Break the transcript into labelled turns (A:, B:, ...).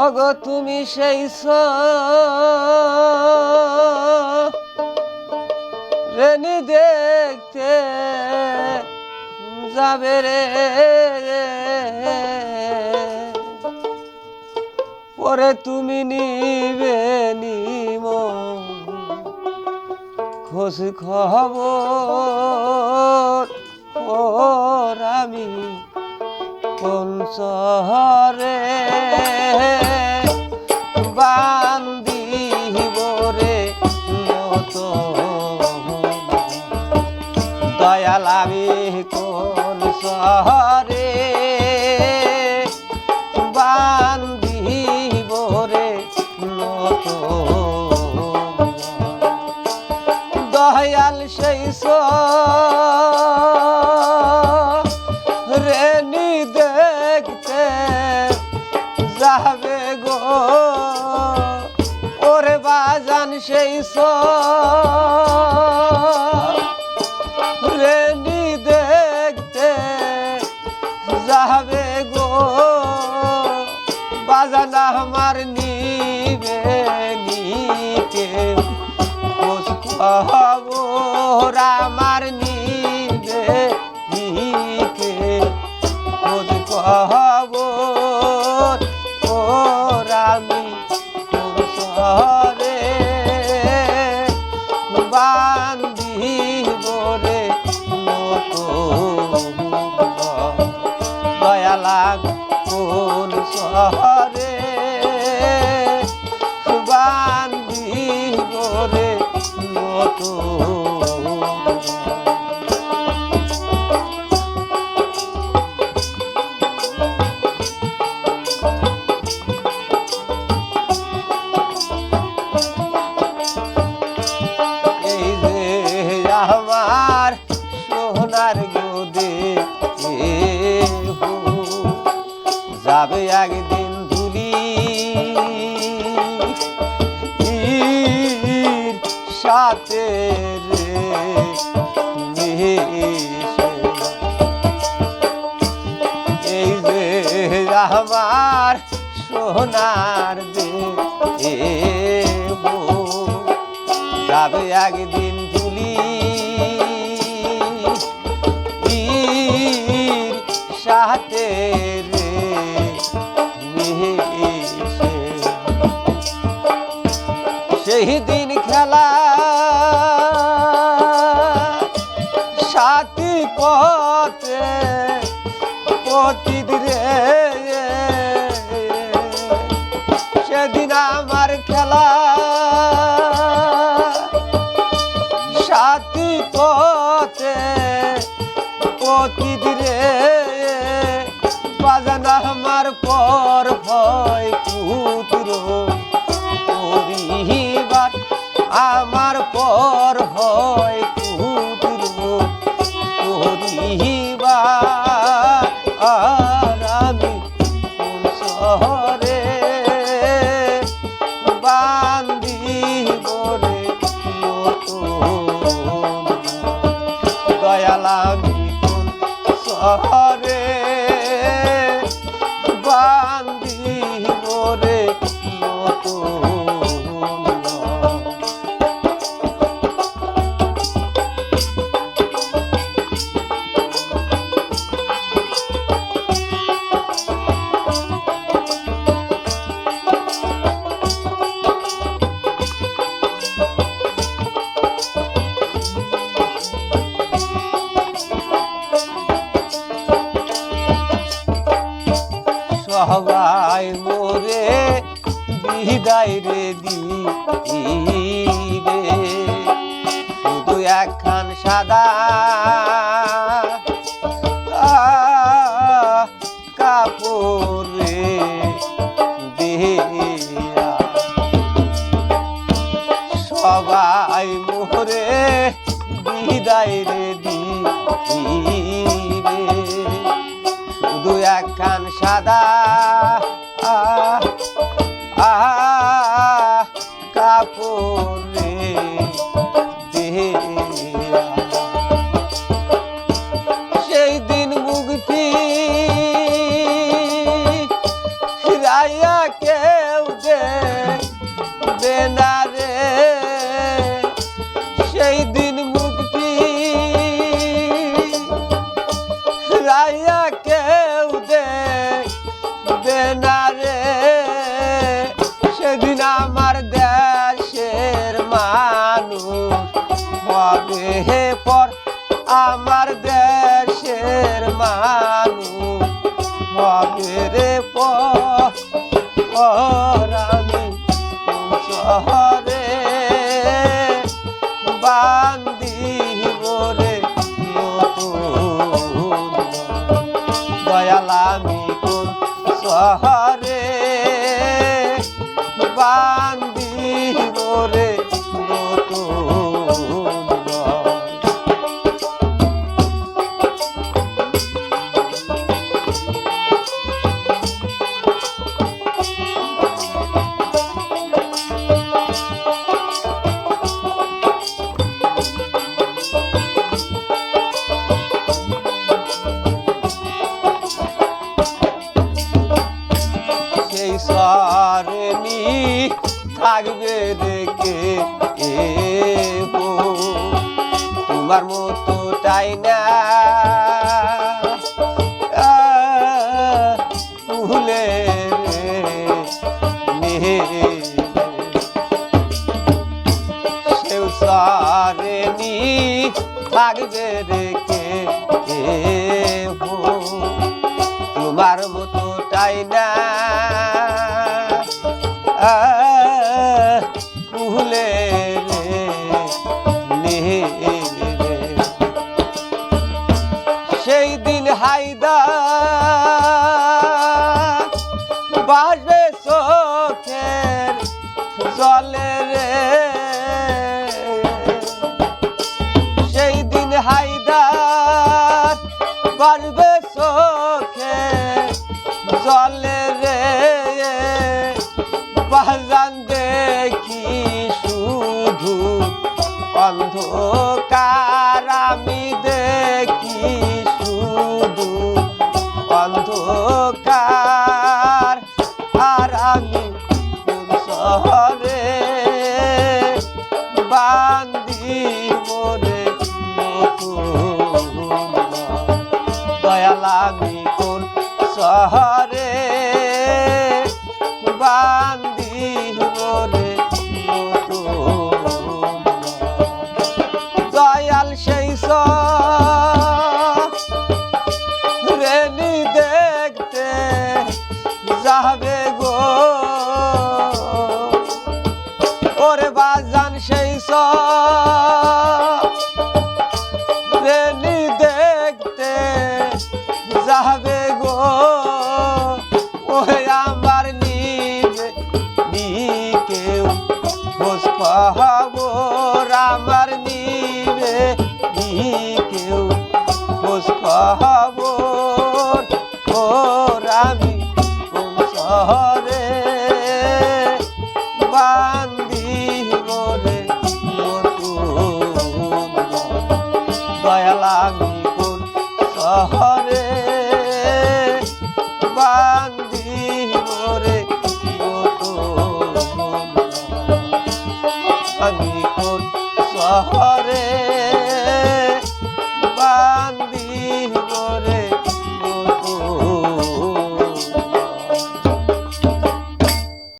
A: ওগো তুমি সেই রেনি দেখতে যাবে রে। পরে তুমি নিবে নিম খোঁজ খবর, ওর আমি কোন শহরে বান্দিব রে মতো দয়াল আমি কোন শহরে বান্দিব রে মতো দয়াল সেই রেনি Oh, oh. কোন শহরে সাথে রে। এই যে আমার সোনার দেব যাবে একদিন তুলি সাথে সেই দিন খেলা সাথী শহরে বান্দিব সবাই মোরে বিদায় রে দিবে শুধু একখান সাদা কাপড়ে দেয়া। হবে পর আমার দেশের মানুষ। হবে রে পর আমি শহরে বান্দি থাকবে রেখে এবো। তোমার মতো তাই না। ভুলে সেও রেখে এবো। তোমার মতো তাই না। জলে রে। সেই দিন হাইদার বাড়বে চোখে জলে রে। বাজান দেখি শুধু অন্ধকার মোরে দয়াল আমি কোন শহরে গো